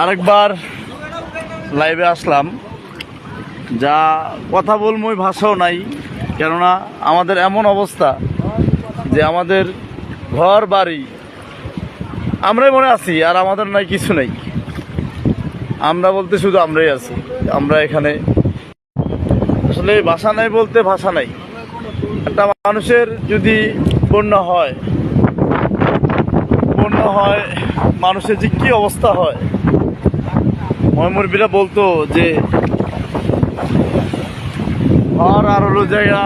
আরেকবার লাইভে আসলাম। যা কথা ওই ভাষাও নাই, কেননা আমাদের এমন অবস্থা যে আমাদের ঘর, বাড়ি, আমরাই মনে আছি, আর আমাদের নাই কিছু নেই। আমরা বলতে শুধু আমরাই আছি, আমরা এখানে। আসলে ভাষা নাই বলতে ভাষা নাই। একটা মানুষের যদি বন্যা হয় হয় মানুষের যে কি অবস্থা হয়। ময়মুরবিরা বলতো যে ঘর আর হলো জায়গা।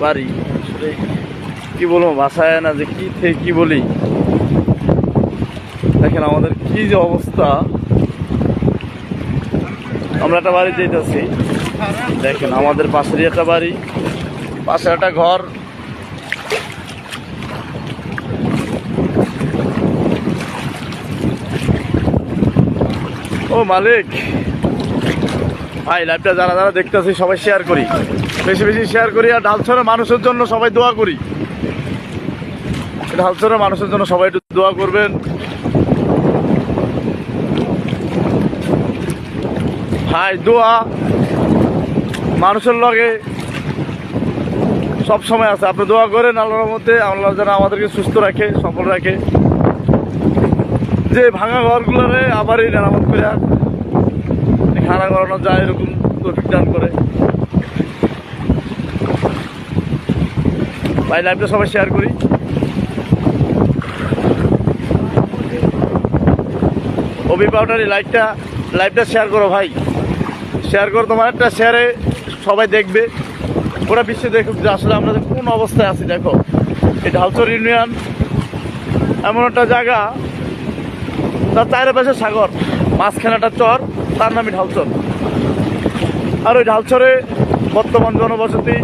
বাড়ি। কি বলব ভাষায় না যে কি থেকে কি বলি। দেখেন আমাদের কি যে অবস্থা। আমরা একটা বাড়ি যেতেছি। দেখেন আমাদের পাশেরই একটা বাড়ি। পাশে একটা ঘর। মালিক। ভাই লাইভটা যারা যারা দেখতেছি, সবাই শেয়ার করি। বেশি বেশি শেয়ার করি আর ঢালছড়ের মানুষের জন্য সবাই দোয়া করি। ঢালছড়ের মানুষের জন্য সবাই একটু দোয়া করবেন। ভাই, দোয়া মানুষের লগে সব সময় আছে। আপনি দোয়া করেন আল্লাহর মধ্যে আল্লাহ যেন আমাদেরকে সুস্থ রাখে সফল রাখে। যে ভাঙা ঘরগুলোরে আবারই মেরামত করে খানা করানো যায় এরকম দান করে। ভাই লাইভটা সবাই শেয়ার করি। অভি পাউডারি লাইভটা লাইভটা শেয়ার করো ভাই। শেয়ার করো, তোমার একটা শেয়ারে সবাই দেখবে। ওরা বিশ্বে দেখুক যে আসলে আমরা কোন অবস্থায় আছি, দেখো। এটা ঢালচর ইউনিয়ন এমন একটা জায়গা তার চারিপাশে সাগর মাঝখানে একটা চর তার নামই ঢালচর। আর ওই ঢালচরে বর্তমান জনবসতি